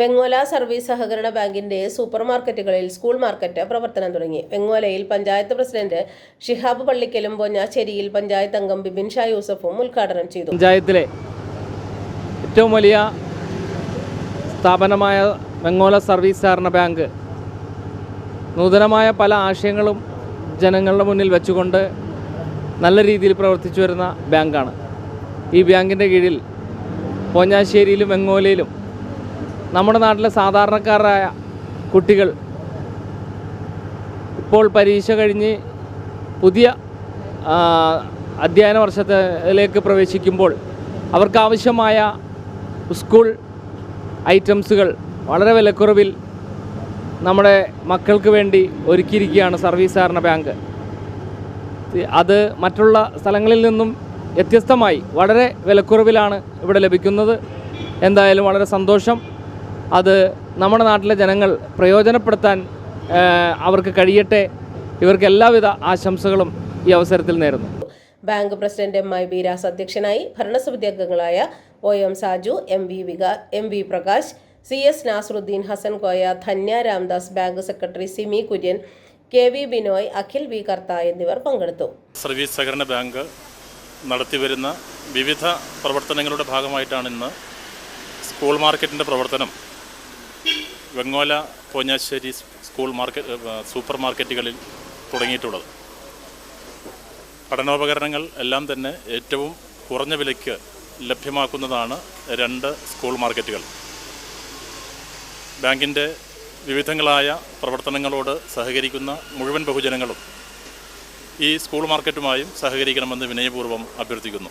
Vengola service സഹകരണ ബാങ്കിന്റെ super മാർക്കറ്റുകളിൽ സ്കൂൾ മാർക്കറ്റ് പ്രവർത്തനം തുടങ്ങി. വെങ്ങോലയിൽ പഞ്ചായത്ത് പ്രസിഡന്റ് ഷിഹാബ് പള്ളിക്കലും പൊന്നാശ്ശേരിയിൽ പഞ്ചായത്ത് അംഗം ബിബിൻ ഷാ യൂസഫും ഉദ്ഘാടനം ചെയ്തു. പഞ്ചായത്തിലെ ഏറ്റവും വലിയ സ്ഥാപനമായ വെങ്ങോല സർവീസ് സഹകരണ ബാങ്ക് നൂതനമായ പല ആശയങ്ങളും ജനങ്ങളുടെ മുന്നിൽ വെച്ചുകൊണ്ട് നല്ല രീതിയിൽ പ്രവർത്തിച്ചു വരുന്ന ബാങ്കാണ്. ഈ ബാങ്കിന്റെ കീഴിൽ പോഞ്ഞാശ്ശേരിയിലും വെങ്ങോലയിലും നമ്മുടെ നാട്ടിലെ സാധാരണക്കാരായ കുട്ടികൾ ഇപ്പോൾ പരീക്ഷ കഴിഞ്ഞ് പുതിയ അധ്യയന വർഷത്തിലേക്ക് പ്രവേശിക്കുമ്പോൾ അവർക്കാവശ്യമായ സ്കൂൾ ഐറ്റംസുകൾ വളരെ വിലക്കുറവിൽ നമ്മുടെ മക്കൾക്ക് വേണ്ടി ഒരുക്കിയിരിക്കുകയാണ് സർവീസ് സഹകരണ ബാങ്ക്. അത് മറ്റുള്ള സ്ഥലങ്ങളിൽ നിന്നും വ്യത്യസ്തമായി വളരെ വിലക്കുറവിലാണ് ഇവിടെ ലഭിക്കുന്നത്. എന്തായാലും വളരെ സന്തോഷം. അത് നമ്മുടെ നാട്ടിലെ ജനങ്ങൾ പ്രയോജനപ്പെടുത്താൻ അവർക്ക് കഴിയട്ടെ. ഇവർക്ക് എല്ലാവിധ ആശംസകളും ഈ അവസരത്തിൽ നേരുന്നു. Bank president M. I. Beeras അധ്യക്ഷനായി ഭരണസമിതി അംഗങ്ങളായ O. M. Saju M. V. വിക M. V. Prakash C. S. Nasaruddin Hasan Koya Dhanya Ramdas bank secretary Simi Kurian K. V. Binoy Akhil V. Kartha എന്നിവർ പങ്കെടുത്തു. സർവീസ് സഹകരണ bank നടത്തിവരുന്ന വിവിധ പ്രവർത്തനങ്ങളുടെ ഭാഗമായിട്ടാണ് ഇന്ന് സ്കൂൾ മാർക്കറ്റിന്റെ പ്രവർത്തനം Vengola Ponjassery school market super മാർക്കറ്റുകളിൽ തുടങ്ങിയിട്ടുള്ളത്. പഠനോപകരണങ്ങൾ എല്ലാം തന്നെ ഏറ്റവും കുറഞ്ഞ വിലയ്ക്ക് ലഭ്യമാക്കുന്നതാണ് രണ്ട് സ്കൂൾ മാർക്കറ്റുകൾ. ബാങ്കിന്റെ വിവിധങ്ങളായ പ്രവർത്തനങ്ങളോട് സഹകരിക്കുന്ന മുഴുവൻ ബഹുജനങ്ങളും ഈ സ്കൂൾ മാർക്കറ്റുമായും സഹകരിക്കണമെന്ന് വിനയപൂർവം അഭ്യർത്ഥിക്കുന്നു.